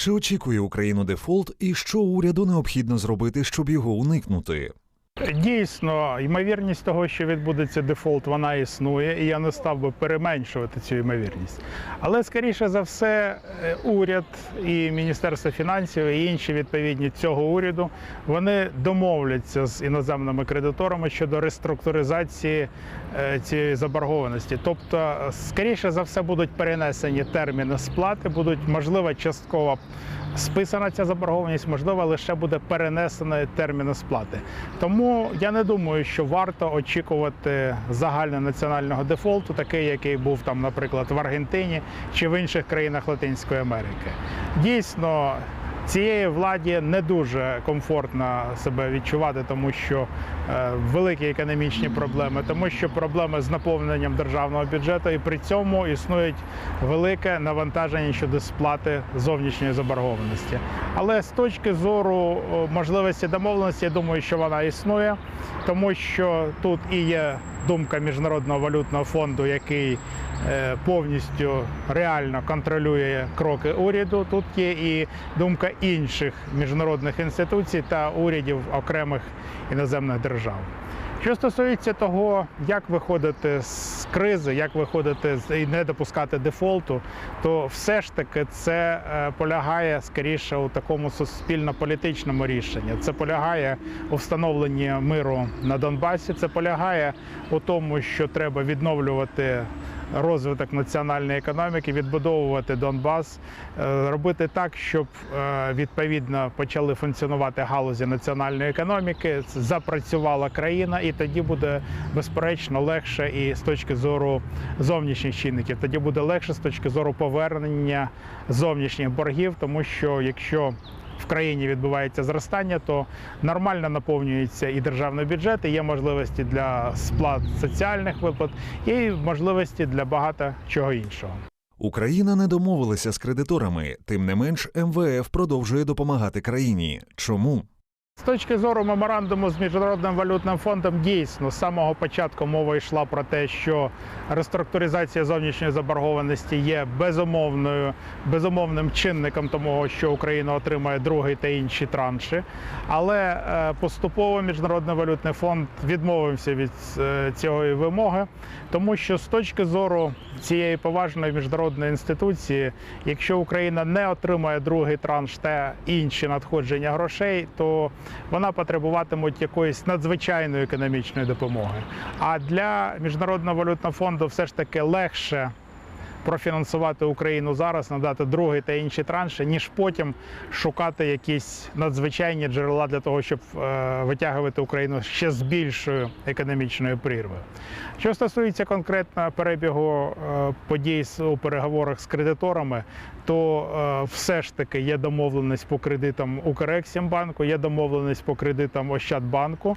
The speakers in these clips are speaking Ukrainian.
Чи очікує Україну дефолт, і що уряду необхідно зробити, щоб його уникнути? Дійсно, ймовірність того, що відбудеться дефолт, вона існує, і я не став би переменшувати цю ймовірність. Але скоріше за все, е, уряд і Міністерство фінансів і інші відповідні цього уряду вони домовляться з іноземними кредиторами щодо реструктуризації е, цієї заборгованості. Тобто, скоріше за все, будуть перенесені терміни сплати, будуть можливо частково списана ця заборгованість, можливо, лише буде перенесено терміни сплати. Тому я не думаю, що варто очікувати загальнонаціонального дефолту, такий, який був там, наприклад, в Аргентині чи в інших країнах Латинської Америки. Дійсно. Цієї владі не дуже комфортно себе відчувати, тому що е, великі економічні проблеми, тому що проблеми з наповненням державного бюджету, і при цьому існують велике навантаження щодо сплати зовнішньої заборгованості. Але з точки зору можливості домовленості, я думаю, що вона існує, тому що тут і є думка міжнародного валютного фонду, який е, повністю реально контролює кроки уряду. Тут є і думка інших міжнародних інституцій та урядів окремих іноземних держав. Що стосується того, як виходити з кризи, як виходити з і не допускати дефолту, то все ж таки це е, полягає скоріше у такому суспільно-політичному рішенні. Це полягає у встановленні миру на Донбасі. Це полягає у тому, що треба відновлювати розвиток національної економіки, відбудовувати Донбас, е, робити так, щоб е, відповідно почали функціонувати галузі національної економіки, запрацювала країна, і тоді буде безперечно легше і з точки зору зовнішніх чинників. Тоді буде легше з точки зору повернення зовнішніх боргів, тому що якщо в країні відбувається зростання, то нормально наповнюється і державний бюджет, і є можливості для сплат соціальних виплат, і можливості для багато чого іншого. Україна не домовилася з кредиторами, тим не менш МВФ продовжує допомагати країні. Чому? З точки зору меморандуму з міжнародним валютним фондом дійсно з самого початку мова йшла про те, що реструктуризація зовнішньої заборгованості є безумовною безумовним чинником того, що Україна отримає другий та інші транші. Але е, поступово міжнародний валютний фонд відмовився від е, цієї вимоги, тому що з точки зору цієї поважної міжнародної інституції, якщо Україна не отримає другий транш та інші надходження грошей, то вона потребуватиме якоїсь надзвичайної економічної допомоги. А для міжнародного валютного фонду все ж таки легше. Профінансувати Україну зараз, надати другий та інші транші, ніж потім шукати якісь надзвичайні джерела для того, щоб е, витягувати Україну ще з більшою економічною прірвою. Що стосується конкретно перебігу е, подій у переговорах з кредиторами, то е, все ж таки є домовленість по кредитам Укрексімбанку, є домовленість по кредитам Ощадбанку.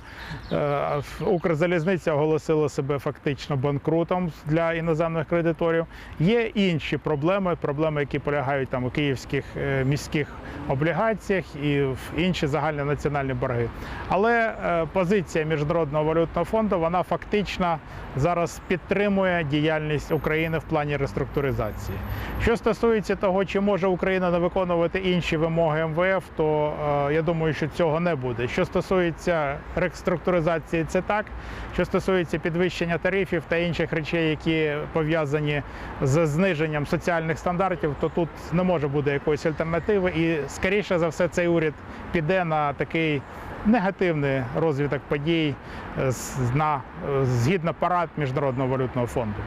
Укрзалізниця оголосила себе фактично банкрутом для іноземних кредиторів. Є інші проблеми, проблеми, які полягають там у київських е, міських облігаціях і в інші загальнонаціональні борги. Але е, позиція міжнародного валютного фонду вона фактично зараз підтримує діяльність України в плані реструктуризації. Що стосується того, чи може Україна не виконувати інші вимоги МВФ, то е, я думаю, що цього не буде. Що стосується реструктуризації, це так. Що стосується підвищення тарифів та інших речей, які пов'язані з зниженням соціальних стандартів, то тут не може бути якоїсь альтернативи. І скоріше за все, цей уряд піде на такий негативний розвиток подій е, на е, згідно парад міжнародного валютного фонду.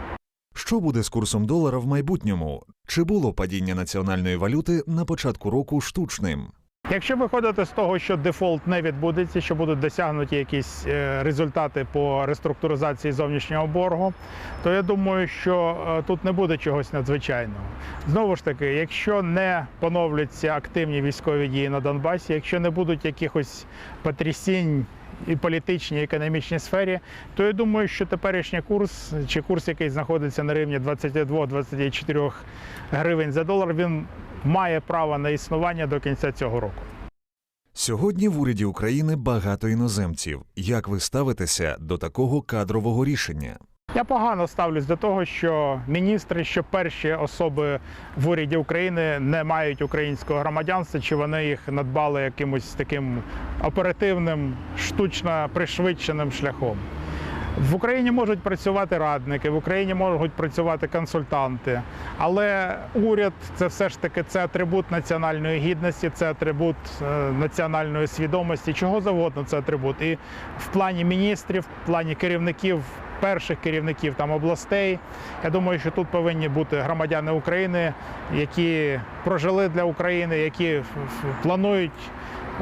Що буде з курсом долара в майбутньому? Чи було падіння національної валюти на початку року штучним? Якщо виходити з того, що дефолт не відбудеться, що будуть досягнуті якісь е, результати по реструктуризації зовнішнього боргу, то я думаю, що е, тут не буде чогось надзвичайного. Знову ж таки, якщо не поновляться активні військові дії на Донбасі, якщо не будуть якихось потрясінь і політичній, і економічній сфері, то я думаю, що теперішній курс чи курс, який знаходиться на рівні 22-24 гривень за долар, він має право на існування до кінця цього року. Сьогодні в уряді України багато іноземців. Як ви ставитеся до такого кадрового рішення? Я погано ставлюсь до того, що міністри, що перші особи в уряді України не мають українського громадянства, чи вони їх надбали якимось таким оперативним, штучно пришвидшеним шляхом. В Україні можуть працювати радники, в Україні можуть працювати консультанти, але уряд це все ж таки це атрибут національної гідності, це атрибут е, національної свідомості, чого завгодно це атрибут. І в плані міністрів, в плані керівників, перших керівників там областей. Я думаю, що тут повинні бути громадяни України, які прожили для України, які планують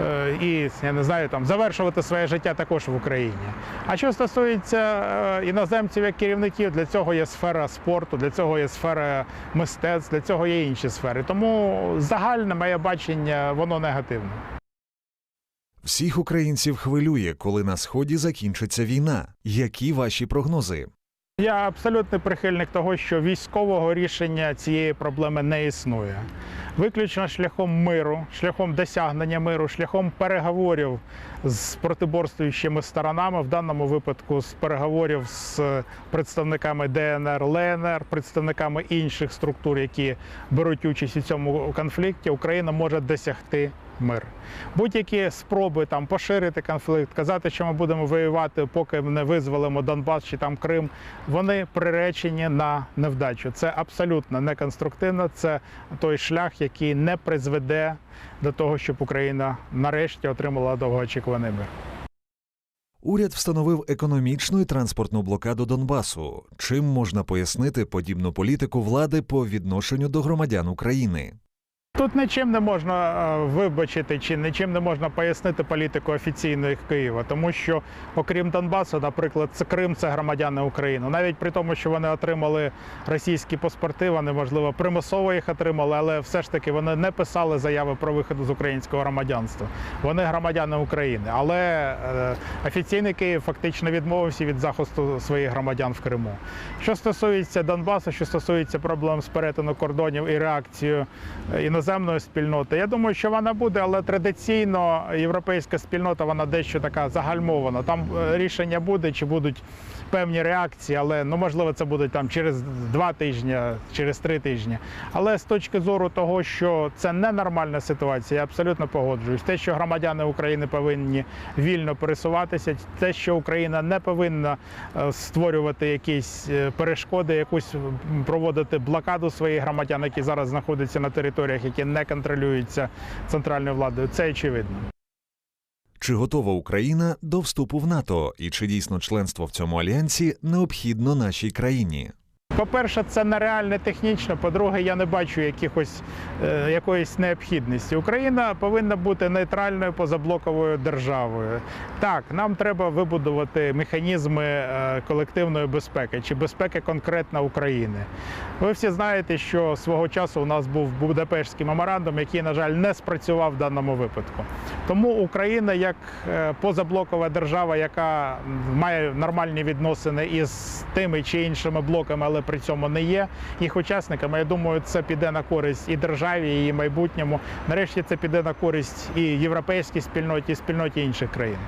е, і я не знаю, там завершувати своє життя також в Україні. А що стосується е, іноземців як керівників, для цього є сфера спорту, для цього є сфера мистецтв, для цього є інші сфери. Тому загальне моє бачення воно негативне. Всіх українців хвилює, коли на сході закінчиться війна. Які ваші прогнози? Я абсолютний прихильник того, що військового рішення цієї проблеми не існує. Виключно шляхом миру, шляхом досягнення миру, шляхом переговорів з протиборствуючими сторонами, в даному випадку з переговорів з представниками ДНР, ЛНР, представниками інших структур, які беруть участь у цьому конфлікті, Україна може досягти мир. Будь-які спроби там поширити конфлікт, казати, що ми будемо воювати, поки не визволимо Донбас чи там Крим, вони приречені на невдачу. Це абсолютно неконструктивно. Це той шлях, який не призведе до того, щоб Україна нарешті отримала довгоочікуваний мир. Уряд встановив економічну і транспортну блокаду Донбасу. Чим можна пояснити подібну політику влади по відношенню до громадян України? Тут нічим не можна е, вибачити чи нічим не можна пояснити політику офіційної Києва, тому що окрім Донбасу, наприклад, це Крим це громадяни України. Навіть при тому, що вони отримали російські паспорти, вони можливо примусово їх отримали, але все ж таки вони не писали заяви про вихід з українського громадянства. Вони громадяни України. Але е, офіційний Київ фактично відмовився від захисту своїх громадян в Криму. Що стосується Донбасу, що стосується проблем з перетину кордонів і реакцію е, іноземної спільноти, я думаю, що вона буде, але традиційно європейська спільнота вона дещо така загальмована. Там е, рішення буде, чи будуть певні реакції, але ну можливо це буде там через два тижні, через три тижні. Але з точки зору того, що це ненормальна ситуація, я абсолютно погоджуюсь. Те, що громадяни України повинні вільно пересуватися, те, що Україна не повинна е, створювати якісь е, перешкоди, якусь проводити блокаду своїх громадян, які зараз знаходяться на територіях, які не контролюються центральною владою. Це очевидно. Чи готова Україна до вступу в НАТО, і чи дійсно членство в цьому альянсі необхідно нашій країні? По-перше, це нереально технічно. По-друге, я не бачу якихось е, якоїсь необхідності. Україна повинна бути нейтральною позаблоковою державою. Так, нам треба вибудувати механізми е, колективної безпеки чи безпеки конкретно України. Ви всі знаєте, що свого часу у нас був Будапештський меморандум, який, на жаль, не спрацював в даному випадку. Тому Україна, як е, позаблокова держава, яка має нормальні відносини із тими чи іншими блоками, але при цьому не є їх учасниками. Я думаю, це піде на користь і державі, і її майбутньому. Нарешті це піде на користь і європейській спільноті, і спільноті інших країн.